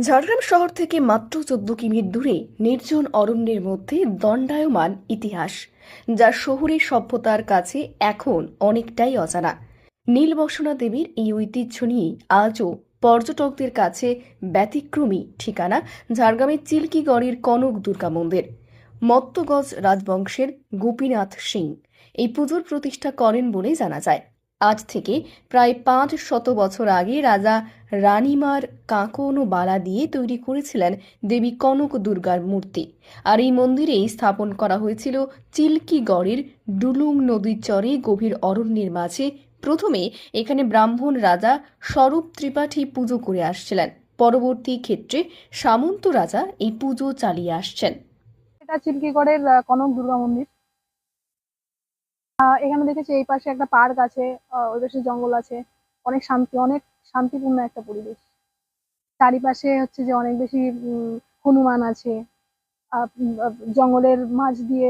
ঝাড়গ্রাম শহর থেকে মাত্র চোদ্দ কিমির দূরে নির্জন অরণ্যের মধ্যে দণ্ডায়মান ইতিহাস, যা শহুরে সভ্যতার কাছে এখন অনেকটাই অজানা। নীলবসনা দেবীর এই ঐতিহ্য নিয়ে আজও পর্যটকদের কাছে ব্যতিক্রমী ঠিকানা ঝাড়গ্রামের চিল্কিগড়ের কনক দুর্গা মন্দির। মত্তগজ রাজবংশের গোপীনাথ সিং এই পুজোর প্রতিষ্ঠা করেন বলে জানা যায়। আজ থেকে প্রায় পাঁচ শত বছর আগে রাজা রানীমার কাঁকন ও বালা দিয়ে তৈরি করেছিলেন দেবী কনক দুর্গার মূর্তি। আর এই মন্দিরেই স্থাপন করা হয়েছিল চিল্কিগড়ের ডুলুং নদীর চরে গভীর অরণ্যের মাঝে। প্রথমে এখানে ব্রাহ্মণ রাজা স্বরূপ ত্রিপাঠী পুজো করে আসছিলেন। পরবর্তী ক্ষেত্রে সামন্ত রাজা এই পুজো চালিয়ে আসছেন। এটা চিল্কিগড়ের কনক দুর্গা মন্দির। এখানে দেখেছি এই পাশে একটা পার্ক আছে ওই পাশে জঙ্গল আছে। অনেক শান্তি, অনেক শান্তিপূর্ণ একটা পরিবেশ। চারিপাশে হচ্ছে যে অনেক বেশি হনুমান আছে। জঙ্গলের মাঝ দিয়ে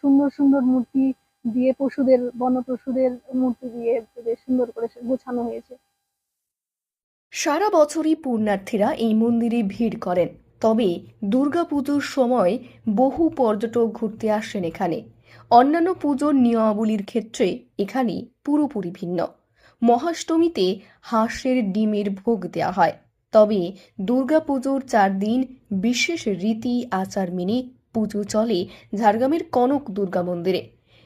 সুন্দর সুন্দর মূর্তি দিয়ে পশুদের, বন্য পশুদের মূর্তি দিয়ে সুন্দর করে গোছানো হয়েছে। সারা বছরই পুণ্যার্থীরা এই মন্দিরে ভিড় করেন। তবে দুর্গাপুজোর সময় বহু পর্যটক ঘুরতে আসেন এখানে। অন্যান্য পুজোর নিয়মাবলীর ক্ষেত্রে এখানে পুরোপুরি ভিন্ন। মহাষ্টমীতে হাঁসের ডিমের ভোগ দেওয়া হয়। তবে দুর্গাপুজোর চার দিন বিশেষ রীতি আচার মেনে পুজো চলে ঝাড়গ্রামের কনক দুর্গা মন্দিরে।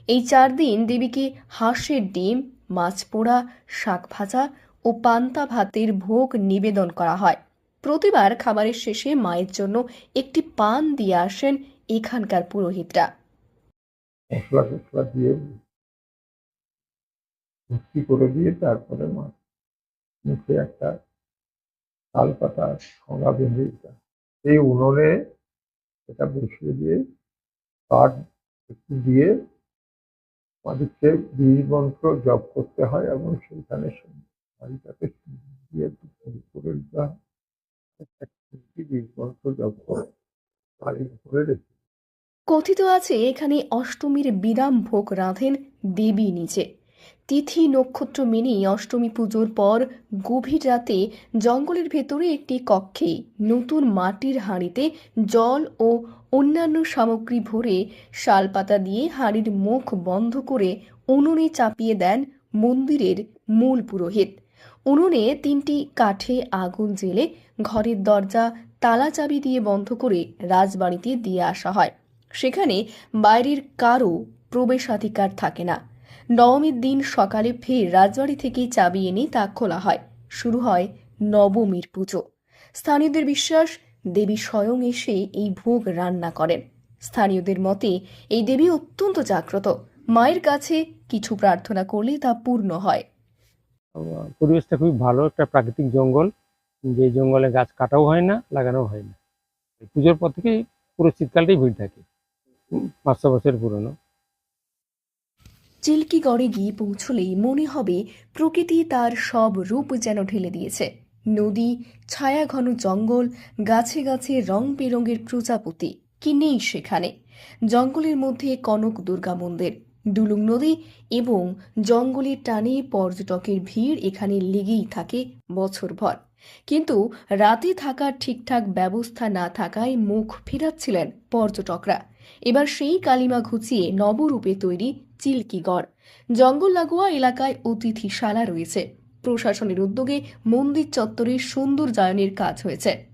এই চার দিন দেবীকে হাঁসের ডিম, মাছ পোড়া, শাক ভাজা ও পান্তা ভাতের ভোগ নিবেদন করা হয়। প্রতিবার খাবারের শেষে মায়ের জন্য একটি পান দিয়ে আসেন এখানকার পুরোহিতরা। ভর্তি করে দিয়ে তারপরে মাছ মুখে একটা তাল পাতা ঠোঙা বেঁধে দিতে হয়। এই উনুনে এটা বসিয়ে দিয়ে কাঠ একটু দিয়ে আমাদেরকে বীজ মন্ত্র জপ করতে হয় এবং সেইখানে বাড়িটাকে দিয়ে একটু করে দিতে জপ করে বাড়ির উপরে রেখে কথিত আছে এখানে অষ্টমীর বিরাম ভোগ রাঁধেন দেবী নিচে তিথি নক্ষত্র মেনেই অষ্টমী পুজোর পর গভীর রাতে জঙ্গলের ভেতরে একটি কক্ষে নতুন মাটির হাঁড়িতে জল ও অন্যান্য সামগ্রী ভরে শালপাতা দিয়ে হাঁড়ির মুখ বন্ধ করে উনুনে চাপিয়ে দেন মন্দিরের মূল পুরোহিত। উনুনে তিনটি কাঠে আগুন জেলে ঘরের দরজা, তালা চাবি দিয়ে বন্ধ করে রাজবাড়িতে দিয়ে আসা হয়। সেখানে বাইরের কারও প্রবেশাধিকার থাকে না। নবমীর দিন সকালে ফের রাজবাড়ি থেকে চাবি এনে তা খোলা হয়। শুরু হয় নবমীর পুজো। স্থানীয়দের বিশ্বাস, দেবী স্বয়ং এসে এই ভোগ রান্না করেন। স্থানীয়দের মতে, এই দেবী অত্যন্ত জাগ্রত। মায়ের কাছে কিছু প্রার্থনা করলে তা পূর্ণ হয়। পরিবেশটা খুবই ভালো, একটা প্রাকৃতিক জঙ্গল। যে জঙ্গলে গাছ কাটাও হয় না, লাগানোও হয় না। পুজোর পর থেকে পুরো শীতকালটাই ভিড় থাকে। পাঁচশো বছর পুরনো। চিল্কিগড়ে গিয়ে পৌঁছলেই মনে হবে প্রকৃতি তার সব রূপ যেন ঢেলে দিয়েছে। নদী ছায়া ঘন জঙ্গল, গাছে গাছে রং বেরঙের প্রজাপতি, কি নেই সেখানে? জঙ্গলের মধ্যে কনক দুর্গা মন্দির ডুলুং নদী এবং জঙ্গলের টানে পর্যটকের ভিড় এখানে লেগেই থাকে বছরভর। কিন্তু রাতে থাকার ঠিকঠাক ব্যবস্থা না থাকায় মুখ ফেরাচ্ছিলেন পর্যটকরা। এবার সেই কালিমা ঘুচিয়ে নবরূপে তৈরি চিল্কিগড় জঙ্গল লাগোয়া এলাকায় অতিথিশালা রয়েছে। প্রশাসনের উদ্যোগে মন্দির চত্বরে জায়নের কাজ হয়েছে।